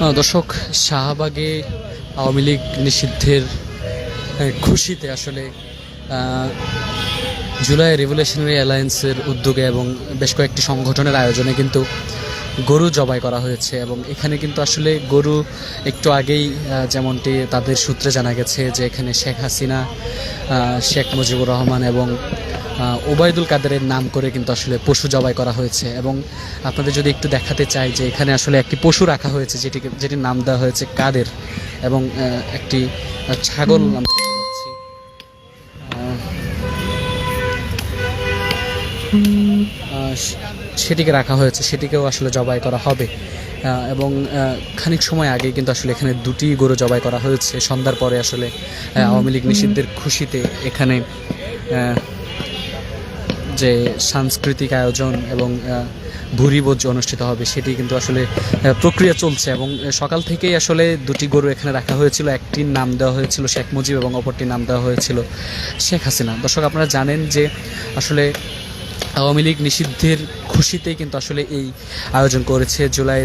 দর্শক, শাহবাগে আওয়ামী লীগ নিষিদ্ধের খুশিতে আসলে জুলাই রেভলিউশনারি অ্যালায়েন্সের উদ্যোগে এবং বেশ কয়েকটি সংগঠনের আয়োজনে কিন্তু গরু জবাই করা হয়েছে এবং এখানে কিন্তু আসলে গরু একটু আগেই যেমনটি তাদের সূত্রে জানা গেছে যে এখানে শেখ হাসিনা শেখ মুজিবুর রহমান এবং ওবায়দুল কাদেরের নাম করে কিন্তু আসলে পশু জবাই করা হয়েছে। এবং আপনাদের যদি একটু দেখাতে চাই যে এখানে আসলে একটি পশু রাখা হয়েছে যেটিকে যেটির নাম দেওয়া হয়েছে কাদের এবং একটি ছাগল সে- সেটিকে রাখা হয়েছে সেটিকেও আসলে জবাই করা হবে। এবং খানিক সময় আগে কিন্তু আসলে এখানে দুটি গরু জবাই করা হয়েছে। সন্ধ্যার পরে আসলে আওয়ামী লীগ নিষিদ্ধের খুশিতে এখানে যে সাংস্কৃতিক আয়োজন এবং ভুরিভোজ অনুষ্ঠিত হবে, সেটি কিন্তু আসলে প্রক্রিয়া চলছে এবং সকাল থেকেই আসলে দুটি গরু এখানে রাখা হয়েছিল। একটির নাম দেওয়া হয়েছিল শেখ মুজিব এবং অপরটির নাম দেওয়া হয়েছিল শেখ হাসিনা। দর্শক, আপনারা জানেন যে আসলে আওয়ামী লীগ নিষিদ্ধের খুশিতেই কিন্তু আসলে এই আয়োজন করেছে জুলাই